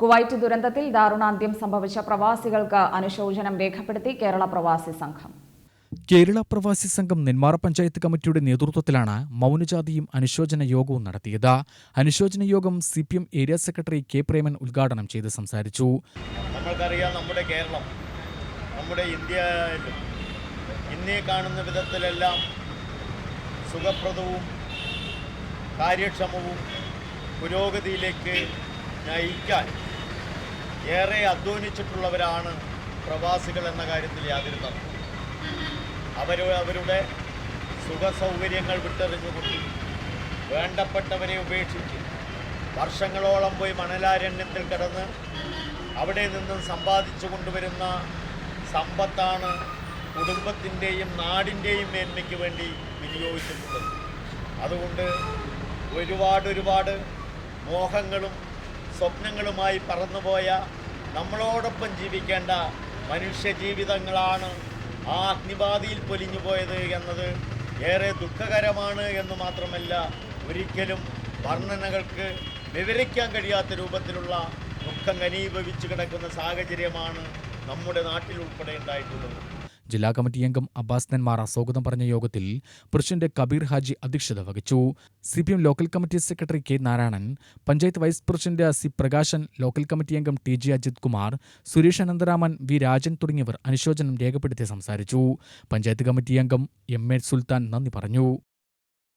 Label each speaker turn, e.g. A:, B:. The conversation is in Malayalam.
A: കുവൈറ്റ് ദുരന്തത്തിൽ ദാരുണാന്ത്യം സംഭവിച്ച പ്രവാസികൾക്ക് അനുശോചനം രേഖപ്പെടുത്തി കേരള പ്രവാസി സംഘം.
B: കേരള പ്രവാസി സംഘം നെന്മാറ പഞ്ചായത്ത് കമ്മിറ്റിയുടെ നേതൃത്വത്തിലാണ് മൗനജാതിയും അനുശോചന യോഗവും നടത്തിയത്. അനുശോചന യോഗം C P M area secretary K Preman ഉദ്ഘാടനം ചെയ്ത് സംസാരിച്ചു.
C: നമ്മൾക്കറിയാം നമ്മുടെ കേരളം നമ്മുടെ ഇന്ത്യ ഇന്നേ കാണുന്ന വിധത്തിലെല്ലാം സുഖപ്രദവും കാര്യക്ഷമവും പുരോഗതിയിലേക്ക് നയിക്കാൻ ഏറെ അധ്വാനിച്ചിട്ടുള്ളവരാണ് പ്രവാസികൾ എന്ന കാര്യത്തിൽ യാതൊരു അവർ അവരുടെ സുഖ സൗകര്യങ്ങൾ വിട്ടെറിഞ്ഞുകൊണ്ട് വേണ്ടപ്പെട്ടവരെ ഉപേക്ഷിച്ച് വർഷങ്ങളോളം പോയി മണലാരണ്യത്തിൽ കിടന്ന് അവിടെ നിന്നും സമ്പാദിച്ചു കൊണ്ടുവരുന്ന സമ്പത്താണ് കുടുംബത്തിന്റെയും നാടിന്റെയും മേന്മയ്ക്ക് വേണ്ടി വിനിയോഗിച്ചിട്ടുള്ളത്. അതുകൊണ്ട് ഒരുപാട് ഒരുപാട് മോഹങ്ങളും സ്വപ്നങ്ങളുമായി പറന്നുപോയ നമ്മളോടൊപ്പം ജീവിക്കേണ്ട മനുഷ്യ ജീവിതങ്ങളാണ് ആ അഗ്നിബാധയിൽ പൊലിഞ്ഞു പോയത് എന്നത് ഏറെ ദുഃഖകരമാണ് എന്ന് മാത്രമല്ല ഒരിക്കലും വർണനകൾക്ക് വിവരിക്കാൻ കഴിയാത്ത രൂപത്തിലുള്ള ദുഃഖം ഘനീഭവിച്ചു കിടക്കുന്ന സാഹചര്യമാണ് നമ്മുടെ നാട്ടിൽ ഉൾപ്പെടെ ഉണ്ടായിട്ടുള്ളത്.
B: ജില്ലാ കമ്മിറ്റി അംഗം അബ്ബാസ് നെന്മാറ സ്വാഗതം പറഞ്ഞ യോഗത്തിൽ പ്രസിഡന്റ് കബീർ ഹാജി അധ്യക്ഷത വഹിച്ചു. C P M local committee secretary K Narayanan panchayat vice president C Prakashan local committee അംഗം T G Ajith Kumar Suresh Anantharaman V Rajan തുടങ്ങിയവർ അനുശോചനം രേഖപ്പെടുത്തി സംസാരിച്ചു. പഞ്ചായത്ത് കമ്മിറ്റി അംഗം എം എ സുൽത്താൻ നന്ദി പറഞ്ഞു.